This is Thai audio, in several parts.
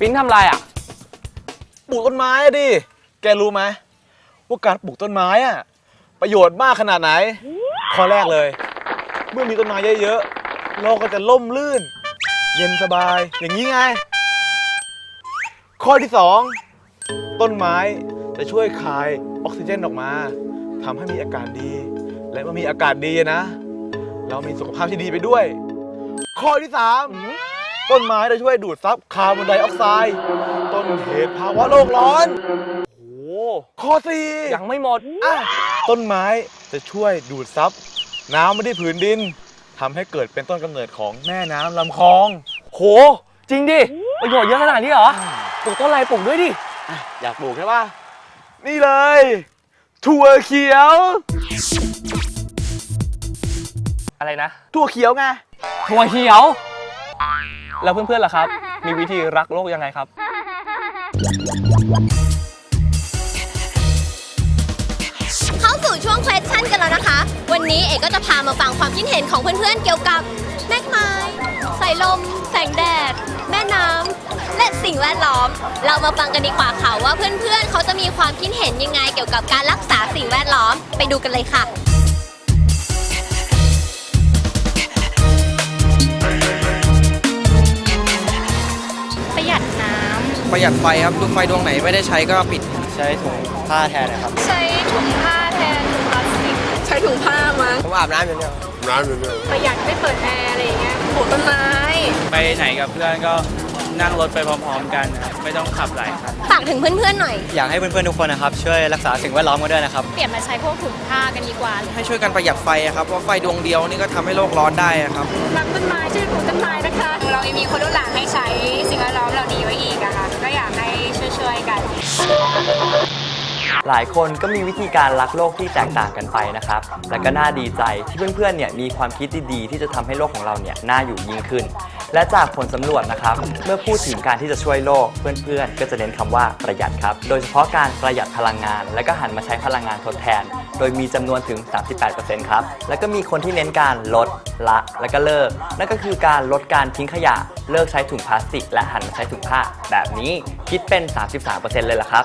ปิ้นทำไรอะ ปลูกต้นไม้อะดิ แกรู้ไหมว่าการปลูกต้นไม้อะประโยชน์มากขนาดไหน ข้อแรกเลย เมื่อมีต้นไม้เยอะๆ โลกก็จะล่มลื่น เย็นสบาย อย่างนี้ไง ข้อที่สองต้นไม้จะช่วยคายออกซิเจนออกมาทำให้มีอากาศดี และเมื่อมีอากาศดีนะ เรามีสุขภาพที่ดีไปด้วย ข้อที่สาม ต้นไม้จะช่วยดูดซับคาร์บอนไดออกไซด์ ต้นเหตุภาวะโลกร้อน โอ้ข้อสี่ยังไม่หมด อะต้นไม้จะช่วยดูดซับน้ำไม่ได้ผืนดินทำให้เกิดเป็นต้นกำเนิดของแม่น้ำลำคลอง โห จริงดิ ประโยชน์เยอะขนาดนี้เหรอ ปลูกต้นอะไรปลูกด้วยดิ อยากปลูกใช่ป่ะ นี่เลย ถั่วเขียว อะไรนะ ถั่วเขียวไง ถั่วเขียว แล้วเพื่อนๆล่ะครับ มีวิธีรักโลกยังไงครับ เข้าสู่ช่วง question กันแล้วนะคะ วันนี้เอกก็จะพามาฟังความคิดเห็นของเพื่อนๆเกี่ยวกับแม่กไม้สายลม แสงแดด แม่น้ำและสิ่งแวดล้อม เรามาฟังกันดีกว่าค่ะว่าเพื่อนๆเขาจะมีความคิดเห็นยังไงเกี่ยวกับการรักษาสิ่งแวดล้อมไปดูกันเลยค่ะ ประหยัดไฟครับดูไฟดวงไหนไม่ได้ใช้ก็ปิดใช้ถุงผ้าแทนนะครับ ใช้ถุงผ้าแทนถุงพลาสติก ใช้ถุงผ้ามั้งผมอาบน้ำอย่างเดียวประหยัดไม่เปิดแอร์อะไรอย่างเงี้ยปลูกต้นไม้ ไปไหนกับเพื่อนก็ นั่งรถไปพร้อมๆกันนะครับไม่ต้องขับหลายคัน ฝากถึงเพื่อนๆหน่อย อยากให้เพื่อนๆทุกคนนะครับ ช่วยรักษาสิ่งแวดล้อมกันด้วยนะครับ เปลี่ยนมาใช้พวกถุงผ้ากันดีกว่า ให้ช่วยกันประหยัดไฟอะครับเพราะไฟดวงเดียวนี่ก็ทำให้โลกร้อนได้อะครับรักต้นไม้ช่วยปลูกต้นไม้นะคะ เรายังมีคนรุ่นหลังให้ใช้สิ่งแวดล้อมเราดีไว้อีกอะค่ะก็อยากให้ช่วยๆกัน หลายคนก็มีวิธีการรักโลกที่แตกต่างกันไปนะครับ และก็น่าดีใจที่เพื่อนๆเนี่ยมีความคิดดีๆที่จะทำให้โลกของเราเนี่ยน่าอยู่ยิ่งขึ้น และจากผลสำรวจนะครับ เมื่อพูดถึงการที่จะช่วยโลก เพื่อนๆ ก็จะเน้นคำว่าประหยัดครับ โดยเฉพาะการประหยัดพลังงาน และก็หันมาใช้พลังงานทดแทน โดยมีจำนวนถึง 38%ครับ แล้วก็มีคนที่เน้นการลด ละ และก็เลิก นั่นก็คือการลดการทิ้งขยะ เลิกใช้ถุงพลาสติก และหันมาใช้ถุงผ้า แบบนี้คิดเป็น 33%เลยล่ะครับ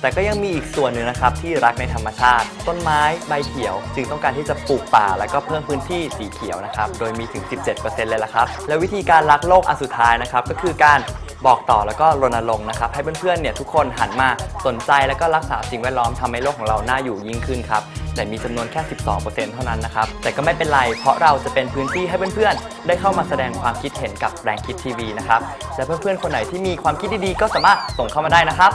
แต่ก็ยังมีอีกส่วนหนึ่งนะครับที่รักในธรรมชาติ ต้นไม้ใบเขียว จึงต้องการที่จะปลูกป่า แล้วก็เพิ่มพื้นที่สีเขียวนะครับโดยมีถึง 17%เลยละครับ และวิธีการรักโลกอันสุดท้ายนะครับก็คือการบอกต่อแล้วก็รณรงค์นะครับให้เพื่อนๆเนี่ยทุกคนหันมาสนใจแล้วก็รักษาสิ่งแวดล้อมทำให้โลกของเราน่าอยู่ยิ่งขึ้นครับแต่มีจำนวนแค่ 12%เท่านั้นนะครับแต่ก็ไม่เป็นไร เพราะเราจะเป็นพื้นที่ให้เพื่อนๆ ได้เข้ามาแสดงความคิดเห็นกับแรงคิดทีวีนะครับและเพื่อนๆคนไหนที่มีความคิดดีๆ ก็สามารถส่งเข้ามาได้นะครับ